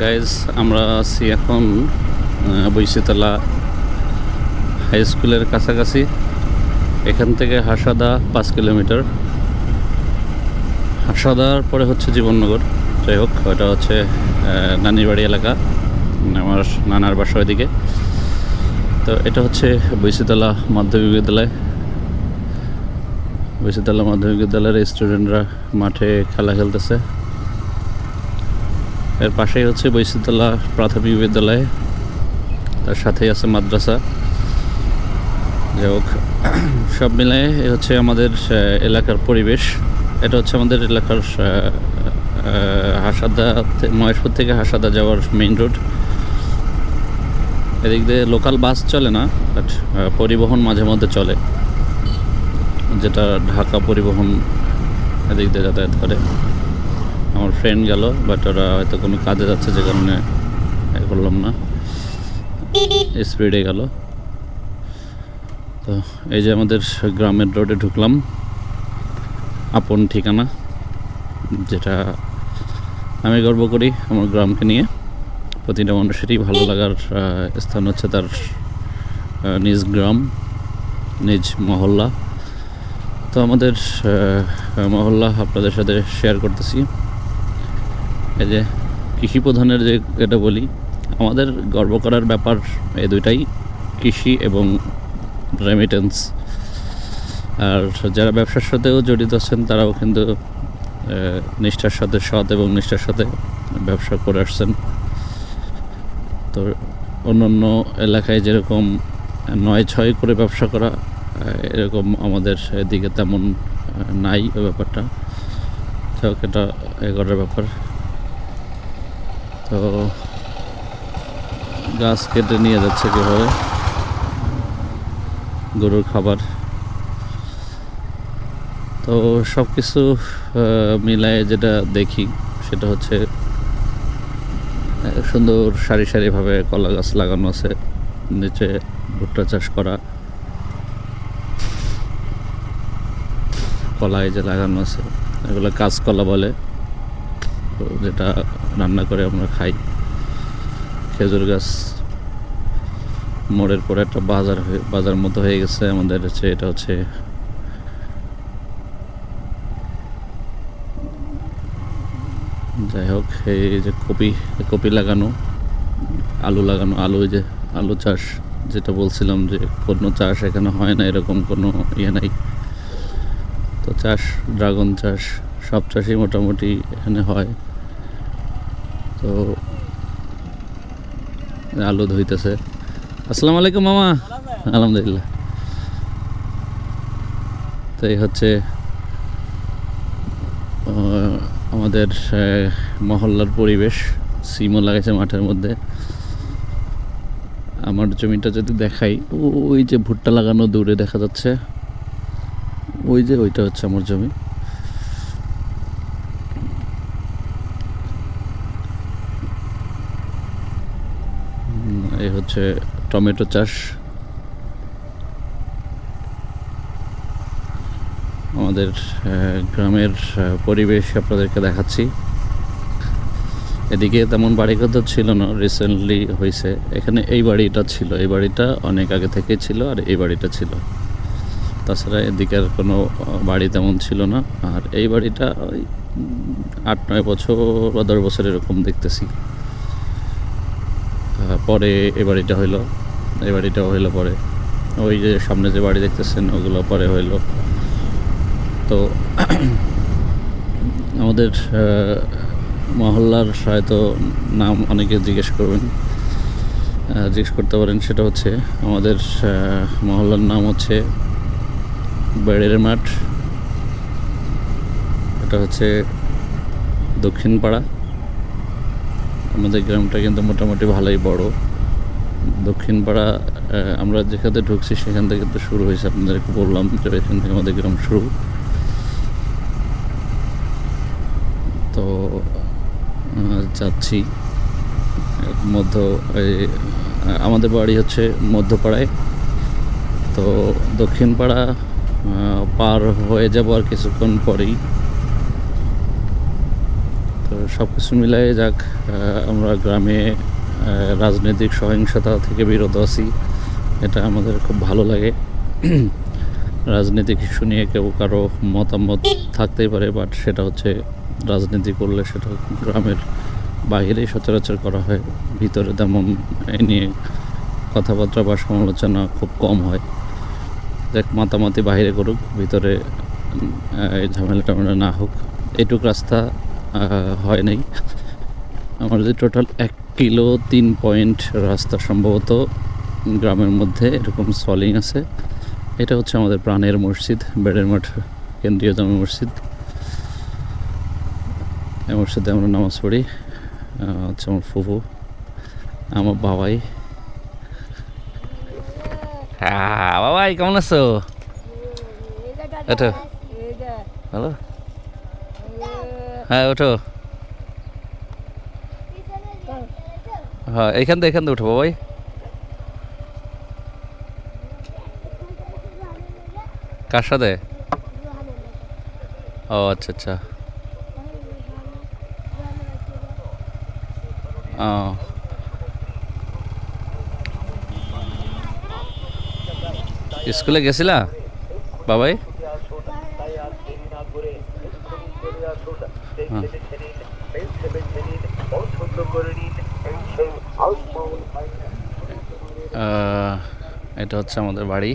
Guys আমরা আছি এখন বৈশিতলা হাই স্কুলের কাছাকাছি। এখান থেকে হাসাদা পাঁচ কিলোমিটার। হাসাদার পরে হচ্ছে জীবননগর। যাই হোক ওটা হচ্ছে আহ, নানির বাড়ি এলাকা আমার নানার বাসা ওইদিকে। তো এটা হচ্ছে বৈশিতলা মাধ্যমিক বিদ্যালয়। বৈশিতলা মাধ্যমিক বিদ্যালয়ের স্টুডেন্টরা মাঠে খেলা খেলতেছে। এর পাশেই হচ্ছে বৈশিতলা প্রাথমিক বিদ্যালয়। তার সাথেই আছে মাদ্রাসা। যাই হোক সব মিলায়ে এ হচ্ছে আমাদের এলাকার পরিবেশ। এটা হচ্ছে আমাদের এলাকার হাসাদা মহেশপুর থেকে হাসাদা যাওয়ার মেইন রোড এদিক দিয়ে লোকাল বাস চলে না বাট পরিবহন মাঝে মধ্যে চলে। যেটা ঢাকা পরিবহন এদিক দিয়ে যাতায়াত করে। আমার ফ্রেন্ড গেল বাট ওরা হয়তো কোনো কাজে যাচ্ছে যে কারণে করলাম না। স্পিডে গেল। তো এই যে আমাদের গ্রামের রোডে ঢুকলাম। আপন ঠিকানা, যেটা আমি গর্ব করি আমার গ্রামকে নিয়ে। প্রতিটা মানুষেরই ভালো লাগার স্থান হচ্ছে তার নিজ গ্রাম, নিজ মহল্লা। তো আমাদের মহল্লা আপনাদের সাথে শেয়ার করতেছি। এই যে কৃষি প্রধানের যে এটা বলি, আমাদের গর্ব করার ব্যাপার এই দুইটাই, কৃষি এবং রেমিটেন্স আর যারা ব্যবসার সাথেও জড়িত আছেন, তারাও কিন্তু নিষ্ঠার সাথে, সৎ এবং নিষ্ঠার সাথে ব্যবসা করে আসছেন। তো অন্য অন্য এলাকায় যেরকম নয় ছয় করে ব্যবসা করা এরকম আমাদের এদিকে তেমন নাই ওই ব্যাপারটা। এটা এ করার ব্যাপার। তো গাছ কেটে নিয়ে যাচ্ছে কীভাবে? গরুর খাবার। তো সব কিছু মিলায়ে যেটা দেখি, সেটা হচ্ছে সুন্দর সারি সারিভাবে কলা গাছ লাগানো আছে, নিচে ভুট্টা চাষ করা। কলা এই যে লাগানো আছে, এগুলো কাঁচকলা বলে। যেটা রান্না করে আমরা খাই। খেজুর গাছ মোড়ের পরে একটা বাজার বাজার মতো হয়ে গেছে। আমাদের হচ্ছে এটা হচ্ছে যাই হোক, এই যে কপি কপি লাগানো, আলু লাগানো, আলু যে আলু চাষ, যেটা বলছিলাম যে কোনো চাষ এখানে হয় না, এরকম কোনো ইয়ে নাই। তো চাষ, ড্রাগন চাষ সব চাষই মোটামুটি এখানে হয়। তো আলু ধুইতেছে আসসালামু আলাইকুম মামা। আলহামদুলিল্লাহ। তো এই হচ্ছে আমাদের মহল্লার পরিবেশ। সিমও লাগাইছে মাঠের মধ্যে। আমার জমিটা যদি দেখাই ওই যে ভুট্টা লাগানো দূরে দেখা যাচ্ছে। ওই যে ওইটা হচ্ছে আমার জমি। এই হচ্ছে টমেটো চাষ। আমাদের গ্রামের পরিবেশ আপনাদেরকে দেখাচ্ছি। এদিকে তেমন বাড়ি কথা ছিল না রিসেন্টলি হয়েছে। এখানে এই বাড়িটা ছিল, এই বাড়িটা অনেক আগে থেকে ছিল আর এই বাড়িটা ছিল। তাছাড়া এদিকে আর কোনো বাড়ি তেমন ছিল না। আর এই বাড়িটা ওই আট নয় বছর বা দশ বছর এরকম দেখতেছি। পরে এ বাড়িটা হইল, এ বাড়িটাও হইল পরে। ওই যে সামনে যে বাড়ি দেখতেছেন, ওগুলো পরে হইল। তো আমাদের মহল্লার হয়তো নাম অনেকে জিজ্ঞেস করবেন। জিজ্ঞেস করতে পারেন, সেটা হচ্ছে আমাদের মহল্লার নাম হচ্ছে বেড়ের মাঠ। এটা হচ্ছে দক্ষিণ পাড়া আমাদের গ্রামটা কিন্তু মোটামুটি ভালোই বড়। দক্ষিণ পাড়া আমরা যেখানে ঢুকছি সেখান থেকে তো শুরু হয়েছে, আপনাদেরকে বললাম যে এখান থেকে আমাদের গ্রাম শুরু। তো যাচ্ছি। মধ্য আমাদের বাড়ি হচ্ছে মধ্যপাড়ায়। তো দক্ষিণ পাড়া পার হয়ে যাব আর কিছুক্ষণ পরেই। সব কিছু মিলাই যাক আমরা গ্রামে রাজনৈতিক সহিংসতা থেকে বিরত আছি। এটা আমাদের খুব ভালো লাগে। রাজনৈতিক ইস্যু নিয়ে কেউ কারও মতামত থাকতেই পারে বাট সেটা হচ্ছে রাজনীতি করলে সেটা গ্রামের বাইরেই সচরাচর করা হয়। ভিতরে তেমন এ নিয়ে কথাবার্তা বা সমালোচনা খুব কম হয়। দেখ, মাতামাতি বাইরে করুক, ভিতরে এই ঝামেলা টামেলা না হোক। এটুক রাস্তা হয় নাই। আমাদের টোটাল এক কিলো তিন পয়েন্ট রাস্তা সম্ভবত গ্রামের মধ্যে এরকম সলিং আছে। এটা হচ্ছে আমাদের প্রাণের মসজিদ বেড়ের মাঠ কেন্দ্রীয় জামে মসজিদ। এই মসজিদে আমরা নামাজ পড়ি হচ্ছে আমার ফুফু আমার বাবাই। হ্যাঁ বাবাই কেমন আছো? এটা। ভালো হ্যাঁ ওঠো। হ্যাঁ এখান থেকে এখান থেকে উঠো, বাবাই। কার সাথে? ও আচ্ছা আচ্ছা। ও। স্কুলে গেছিলা, বাবাই? এটা হচ্ছে আমাদের বাড়ি।